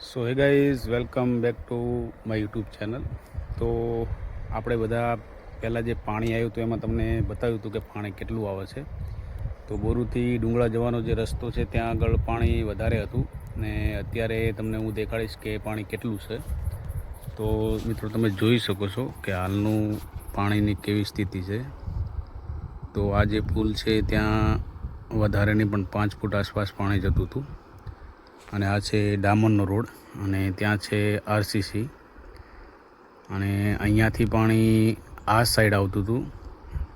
So hey guys, welcome back to my YouTube channel. તો આપણે બધા પહેલાં જે પાણી આવ્યું હતું એમાં તમને બતાવ્યું હતું કે પાણી કેટલું આવે છે. તો બોરુથી ડુંગળા જવાનો જે રસ્તો છે, ત્યાં આગળ પાણી વધારે હતું ને અત્યારે તમને હું દેખાડીશ કે પાણી કેટલું છે. તો મિત્રો, તમે જોઈ શકો છો કે હાલનું પાણીની કેવી સ્થિતિ છે. તો આ જે પુલ છે, ત્યાં વધારે નહીં પણ પાંચ ફૂટ આસપાસ પાણી જતું હતું. અને આ છે ડામરનો રોડ અને ત્યાં છે આરસીસી. અને અહીંયાથી પાણી આ સાઈડ આવતું હતું.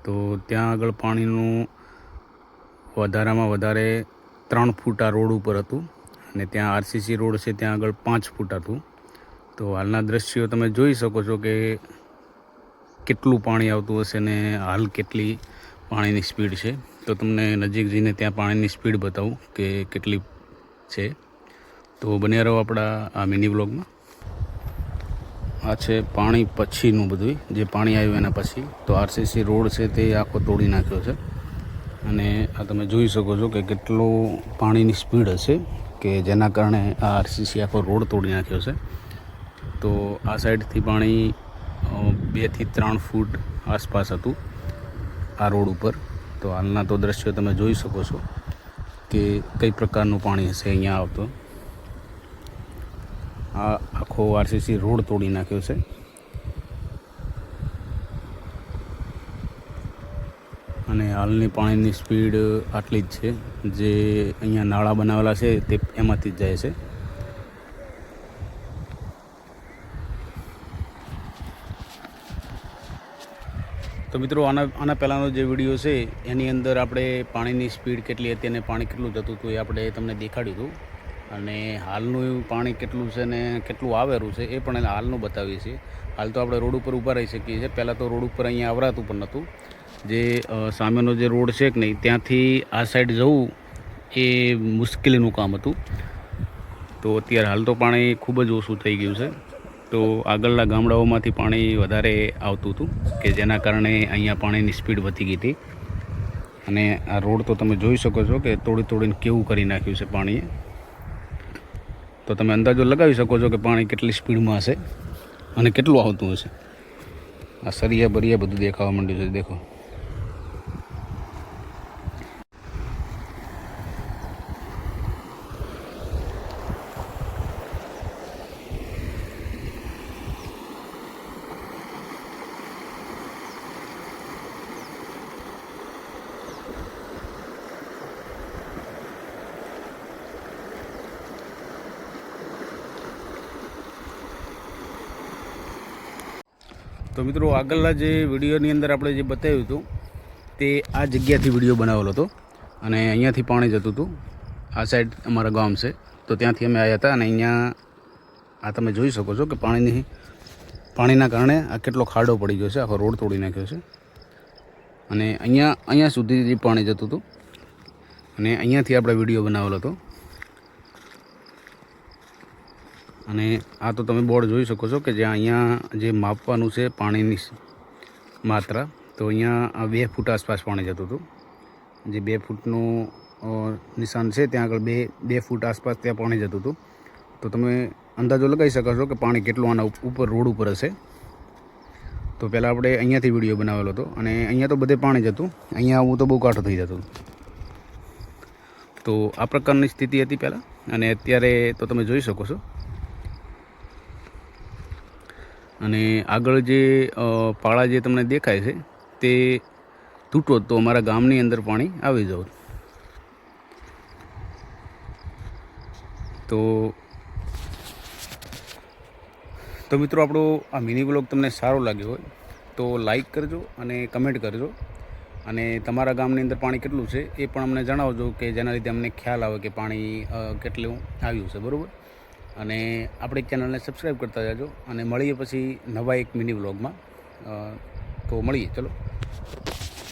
તો ત્યાં આગળ પાણીનું વધારામાં વધારે ત્રણ ફૂટ આ રોડ ઉપર હતું. અને ત્યાં આરસીસી રોડ છે, ત્યાં આગળ પાંચ ફૂટ હતું. તો હાલના દ્રશ્યો તમે જોઈ શકો છો કે કેટલું પાણી આવતું હશે ને હાલ કેટલી પાણીની સ્પીડ છે. તો તમને નજીક જઈને ત્યાં પાણીની સ્પીડ બતાવું કે કેટલી છે. તો બન્યા રહો આપણા આ મિની બ્લોગમાં આ છે પાણી પછીનું બધું જે પાણી આવ્યું એના પછી. તો આરસીસી રોડ છે તે આખો તોડી નાખ્યો છે. અને આ તમે જોઈ શકો છો કે કેટલો પાણીની સ્પીડ હશે કે જેના કારણે આ આરસીસી આખો રોડ તોડી નાખ્યો છે. તો આ સાઈડથી પાણી બેથી ત્રણ ફૂટ આસપાસ હતું આ રોડ ઉપર. તો હાલના તો દ્રશ્યો તમે જોઈ શકો છો કે કઈ પ્રકારનું પાણી હશે અહીંયા આવતો. આ આખો આરસીસી રોડ તોડી નાખ્યો છે. અને હાલની પાણીની સ્પીડ આટલી જ છે. જે અહીંયા નાળા બનાવેલા છે તે એમાંથી જ જાય છે. તો મિત્રો, આના આના પહેલાંનો જે વીડિયો છે, એની અંદર આપણે પાણીની સ્પીડ કેટલી હતી અને પાણી કેટલું જતું હતું એ આપણે તમને દેખાડ્યું હતું. અને હાલનું પાણી કેટલું છે ને કેટલું આવેલું છે એ પણ હાલનું બતાવીએ છીએ. હાલ તો આપણે રોડ ઉપર ઊભા રહી શકીએ છીએ. પહેલાં તો રોડ ઉપર અહીંયા આવરાતું પણ નહોતું. જે સામેનો જે રોડ છે કે નહીં, ત્યાંથી આ સાઈડ જવું એ મુશ્કેલીનું કામ હતું. તો અત્યારે હાલ તો પાણી ખૂબ જ ઓછું થઈ ગયું છે. તો આગળના ગામડાઓમાંથી પાણી વધારે આવતું હતું કે જેના કારણે અહીંયા પાણીની સ્પીડ વધી ગઈ હતી. અને આ રોડ તો તમે જોઈ શકો છો કે તોડી તોડીને કેવું કરી નાખ્યું છે પાણીએ. તો તમે અંદાજો લગાવી શકો છો કે પાણી કેટલી સ્પીડમાં હશે અને કેટલું આવતું હશે. આ સરિયા બરિયા બધું દેખાવા માંડ્યું છે, દેખો. તો મિત્રો આગળના જે વિડીયોની અંદર આપણે જે બતાવ્યું હતું, તે આ જગ્યાથી વીડિયો બનાવેલો હતો અને અહીંયાથી પાણી જતું હતું. આ સાઈડ અમારા ગામ છે. તો ત્યાંથી અમે આવ્યા હતા અને અહીંયા આ તમે જોઈ શકો છો કે પાણીની, પાણીના કારણે આ કેટલો ખાડો પડી ગયો છે, આખો રોડ તોડી નાખ્યો છે. અને અહીંયા અહીંયા સુધી પાણી જતું હતું. અને અહીંયાથી આપણે વીડિયો બનાવેલો હતો. અને આ તો તમે બોર્ડ જોઈ શકો છો કે જ્યાં અહીંયા જે માપવાનું છે પાણીની માત્રા, તો અહીંયા બે ફૂટ આસપાસ પાણી જતું હતું. જે બે ફૂટનું નિશાન છે, ત્યાં આગળ બે બે ફૂટ આસપાસ ત્યાં પાણી જતું હતું. તો તમે અંદાજો લગાવી શકો છો કે પાણી કેટલું આના ઉપર, રોડ ઉપર હશે. તો પહેલાં આપણે અહીંયાથી વીડિયો બનાવેલો હતો અને અહીંયા તો બધે પાણી જતું અહીંયા આવું તો બહુ કાઠું થઈ જતું તો આ પ્રકારની સ્થિતિ હતી પહેલાં. અને અત્યારે તો તમે જોઈ શકો છો અને આગળ જે પાળા જે તમને દેખાય છે, તે તૂટો તો અમારા ગામની અંદર પાણી આવી જવું. તો તો મિત્રો આપણો આ મિની બ્લોગ તમને સારો લાગ્યો હોય, તો લાઈક કરજો અને કમેન્ટ કરજો. અને તમારા ગામની અંદર પાણી કેટલું છે એ પણ અમને જણાવજો કે જેના લીધે અમને ખ્યાલ આવે કે પાણી કેટલું આવ્યું છે, બરાબર? અને આપણી ચેનલને સબસ્ક્રાઈબ કરતા જાજો અને મળીએ પછી નવા એક મિની વ્લોગમાં. તો મળીએ, ચલો.